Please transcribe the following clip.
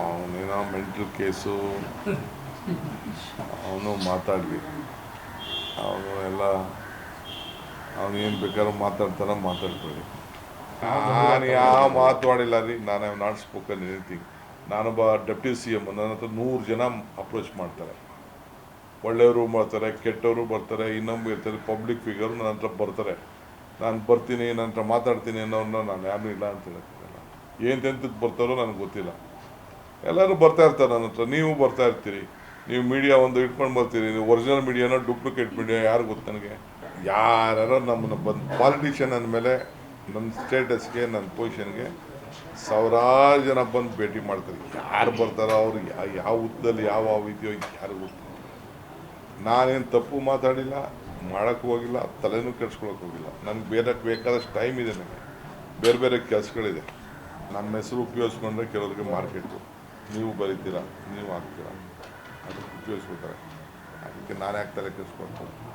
ಅವನೇನೋ mental case, ಅವನು ಮಾತಾಡಲಿ. ಅವನು ಎಲ್ಲ, ಅವನು ಏನು ಬೇಕಾದ್ರೂ ಮಾತಾಡ್ತಾನೆ ಮಾತಾಡ್ಕೊಳ್ಳಿ. ನಾನು ಯಾವ ಮಾತಾಡಿಲ್ಲ ರೀ ನಾನು ಹ್ಯಾವ್ ನಾಟ್ ಸ್ಪೋಕನ್ ಎನಿಥಿಂಗ್. ನಾನೊಬ್ಬ ಡೆಪ್ಟಿ ಸಿ ಎಂ ನನ್ನ ಹತ್ರ ನೂರು ಜನ ಅಪ್ರೋಚ್ ಮಾಡ್ತಾರೆ. ಒಳ್ಳೆಯವರು ಬರ್ತಾರೆ, ಕೆಟ್ಟವರು ಬರ್ತಾರೆ ಇನ್ನೊಬ್ಬ ಇರ್ತಾರೆ, ಪಬ್ಲಿಕ್ ಫಿಗರು ನನ್ನ ಹತ್ರ ಬರ್ತಾರೆ. ನಾನು ಬರ್ತೀನಿ, ನನ್ನ ಹತ್ರ ಮಾತಾಡ್ತೀನಿ ಅನ್ನೋನ್ನ ನಾನು ಯಾರು ಇಲ್ಲ ಅಂತ ಹೇಳಕ್ಕಾಗಲ್ಲ. ಏನು ತೆಂತದ್ದು ಬರ್ತಾರೋ ನನಗೆ ಗೊತ್ತಿಲ್ಲ. ಎಲ್ಲರೂ ಬರ್ತಾ ಇರ್ತಾರೆ ನನ್ನ ಹತ್ರ. ನೀವು ಬರ್ತಾ ಇರ್ತೀರಿ. ನೀವು ಮೀಡಿಯಾ ಒಂದು ಇಟ್ಕೊಂಡು ಬರ್ತೀರಿ. ನೀವು ಒರಿಜಿನಲ್ ಮೀಡಿಯಾನ ಡೂಪ್ಲಿಕೇಟ್ ಮೀಡಿಯಾ ಯಾರು ಗೊತ್ತು ನನಗೆ? ಯಾರು ನಮ್ಮನ್ನು ಬಂದು ಪಾಲಿಟಿಷಿಯನ್ ಅಂದಮೇಲೆ ನನ್ನ ಸ್ಟೇಟಸ್ಗೆ ನನ್ನ ಪೊಸಿಷನ್ಗೆ ಸಾವಿರಾರು ಜನ ಬಂದು ಭೇಟಿ ಮಾಡ್ತಾರೆ. ಯಾರು ಬರ್ತಾರೋ ಅವ್ರು ಯಾವ ಹುದ್ದದಲ್ಲಿ ಯಾವ ಯಾವ ಇದೆಯೋ ಯಾರು ಗೊತ್ತು. ನಾನೇನು ತಪ್ಪು ಮಾತಾಡಿಲ್ಲ ಮಾಡೋಕ್ಕೆ ಹೋಗಿಲ್ಲ, ತಲೆನೂ ಕೆಡ್ಸ್ಕೊಳಕ್ಕೆ ಹೋಗಿಲ್ಲ. ನನಗೆ ಬೇರೆ ಬೇಕಾದಷ್ಟು ಟೈಮ್ ಇದೆ ನನಗೆ. ಬೇರೆ ಬೇರೆ ಕೆಲಸಗಳಿದೆ. ನಮ್ಮ ಹೆಸರು ಉಪಯೋಗಿಸ್ಕೊಂಡ್ರೆ ಕೆಲವರಿಗೆ ಮಾರ್ಕೆಟು ನೀವು ಬರೀತೀರಾ ನೀವು ಹಾಕ್ತೀರಾ? ಅದಕ್ಕೆ ಉಪಯೋಗಿಸ್ಕೊತಾರೆ ಅದಕ್ಕೆ ನಾನು ಯಾಕೆ ತಲೆ ಕೆಡಿಸ್ಕೊಳ್ತೀನಿ